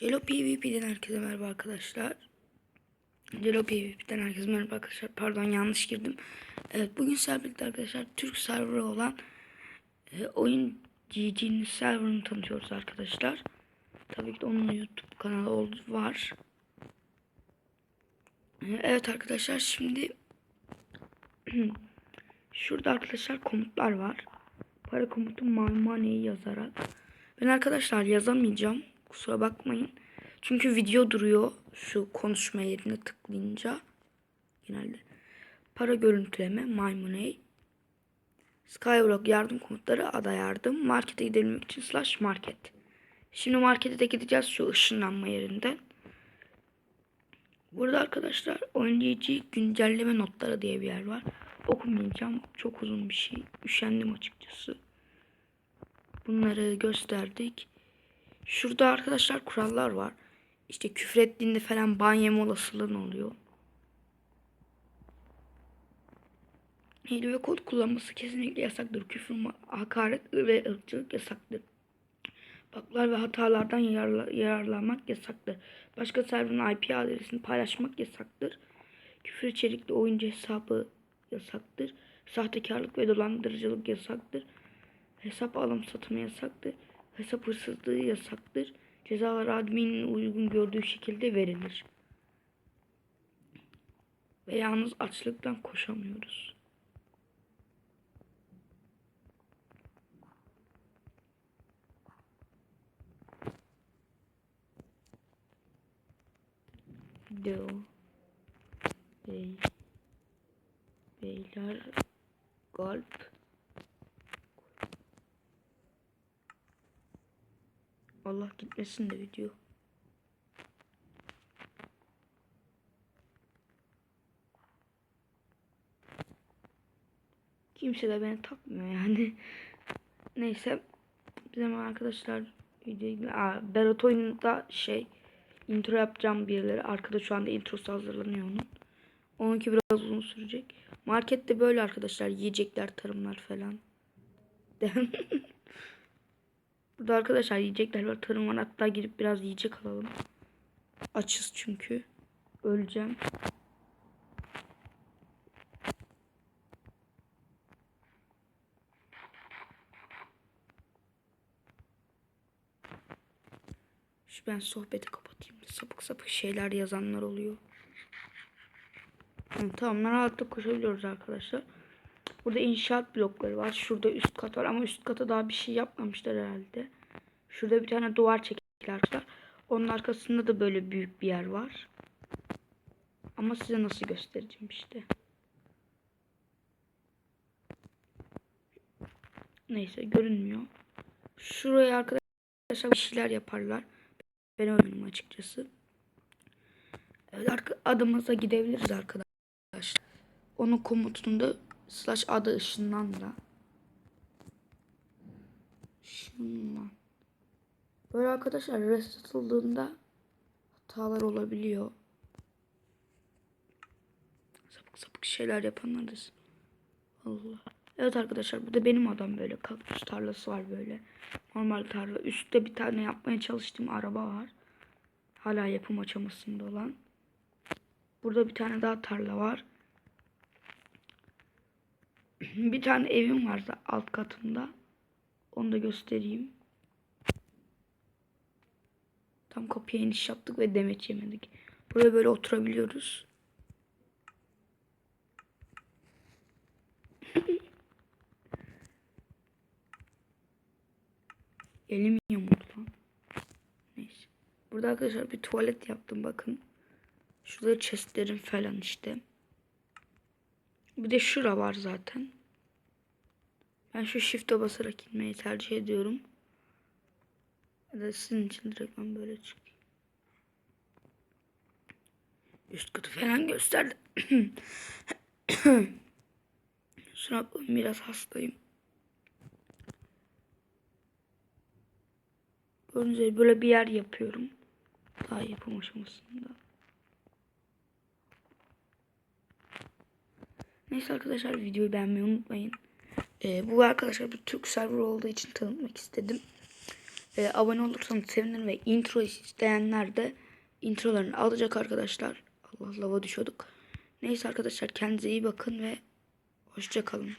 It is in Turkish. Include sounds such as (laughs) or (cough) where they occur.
Celo PvP'den herkese merhaba arkadaşlar. Celo PvP'den herkese merhaba arkadaşlar. Pardon yanlış girdim. Evet bugün birlikte arkadaşlar Türk serverı olan e, oyun GG'nin serverını tanıtıyoruz arkadaşlar. Tabii ki de onun YouTube kanalı oldu, var. E, evet arkadaşlar şimdi (clears throat) şurada arkadaşlar komutlar var. Para komutu my money yazarak. Ben arkadaşlar yazamayacağım. Kusura bakmayın. Çünkü video duruyor şu konuşma yerine tıklayınca. Genelde. Para görüntüleme, my money. Skyblock yardım komutları, ada yardım. Markete gidebilmek için slash market. Şimdi markete de gideceğiz şu ışınlanma yerinden. Burada arkadaşlar oynayıcı güncelleme notları diye bir yer var. Okumayacağım. Çok uzun bir şey. Üşendim açıkçası. Bunları gösterdik. Şurada arkadaşlar kurallar var. İşte küfür ettiğinde falan ban yeme olasılığın oluyor. Hile ve kod kullanması kesinlikle yasaktır. Küfür, hakaret ve ırkçılık yasaktır. Baklar ve hatalardan yararla, yararlanmak yasaktır. Başka serverın IP adresini paylaşmak yasaktır. Küfür içerikli oyuncu hesabı yasaktır. Sahtekarlık ve dolandırıcılık yasaktır. Hesap alım satımı yasaktır. Hesap hırsızlığı yasaktır. Cezalar adminin uygun gördüğü şekilde verilir. Ve yalnız açlıktan koşamıyoruz. Video. Bey. Beyler. Galp. Allah gitmesin de video. Kimse de beni takmıyor yani. Neyse. Bizim arkadaşlar Berat oyununda şey intro yapacağım birileri. Arkada şu anda introsu hazırlanıyor onun. Onunki biraz uzun sürecek. Markette böyle arkadaşlar yiyecekler, tarımlar falan. (laughs) Burada arkadaşlar yiyecekler var, tarım var. Hatta girip biraz yiyecek alalım. Açız çünkü. Öleceğim. Şu ben sohbeti kapatayım. Sapık sapık şeyler yazanlar oluyor. Tamam rahatlıkla koşabiliyoruz arkadaşlar. Burada inşaat blokları var. Şurada üst kat var ama üst kata daha bir şey yapmamışlar herhalde. Şurada bir tane duvar arkadaşlar. Onun arkasında da böyle büyük bir yer var. Ama size nasıl göstereceğim işte. Neyse görünmüyor. Şuraya arkadaşlar bir şeyler yaparlar. Ben eminim açıkçası. Evet adımıza gidebiliriz arkadaşlar. Onun komutunu da slash adı ışınlanla. Şundan. Böyle arkadaşlar reset atıldığında hatalar olabiliyor. Sapık sapık şeyler yapanlarız. Allah. Evet arkadaşlar bu da benim adam böyle kaktüs tarlası var böyle. Normal tarla. Üstte bir tane yapmaya çalıştığım araba var. Hala yapım aşamasında olan. Burada bir tane daha tarla var. (clears throat) bir tane evim var alt katında. Onu da göstereyim. Tam kapıya iniş yaptık ve demet yemedik. Buraya böyle oturabiliyoruz. (laughs) Elim yamuldu. Neyse. Burada arkadaşlar bir tuvalet yaptım bakın. Şurada chestlerim falan işte. Bir de şura var zaten. Ben şu shift'e basarak inmeyi tercih ediyorum. Ya da sizin için direkt ben böyle çıkayım. Üst katı falan gösterdi. Şuna (coughs) biraz hastayım. Gördüğünüz böyle bir yer yapıyorum. Daha yapım aşamasında. Neyse arkadaşlar videoyu beğenmeyi unutmayın. Ee, bu arkadaşlar bir Türk server olduğu için tanıtmak istedim. e, abone olursanız sevinirim ve intro isteyenler de introlarını alacak arkadaşlar. Allah lava düşüyorduk. Neyse arkadaşlar kendinize iyi bakın ve hoşça kalın.